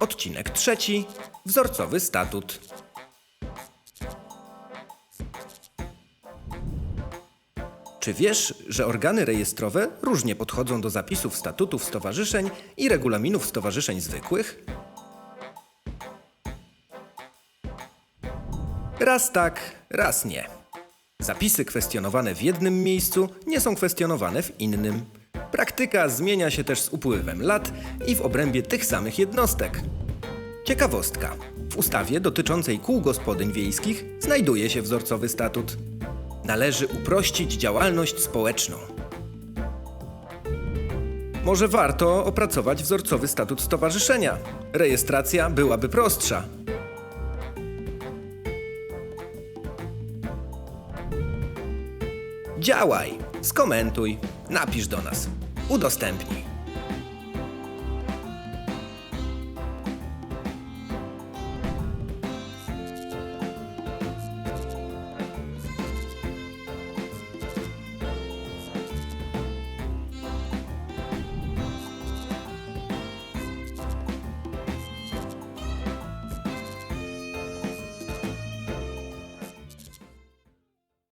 Odcinek trzeci. Wzorcowy statut. Czy wiesz, że organy rejestrowe różnie podchodzą do zapisów statutów stowarzyszeń i regulaminów stowarzyszeń zwykłych? Raz tak, raz nie. Zapisy kwestionowane w jednym miejscu nie są kwestionowane w innym. Praktyka zmienia się też z upływem lat i w obrębie tych samych jednostek. Ciekawostka. W ustawie dotyczącej kół gospodyń wiejskich znajduje się wzorcowy statut. Należy uprościć działalność społeczną. Może warto opracować wzorcowy statut stowarzyszenia. Rejestracja byłaby prostsza. Działaj, skomentuj, napisz do nas, udostępnij.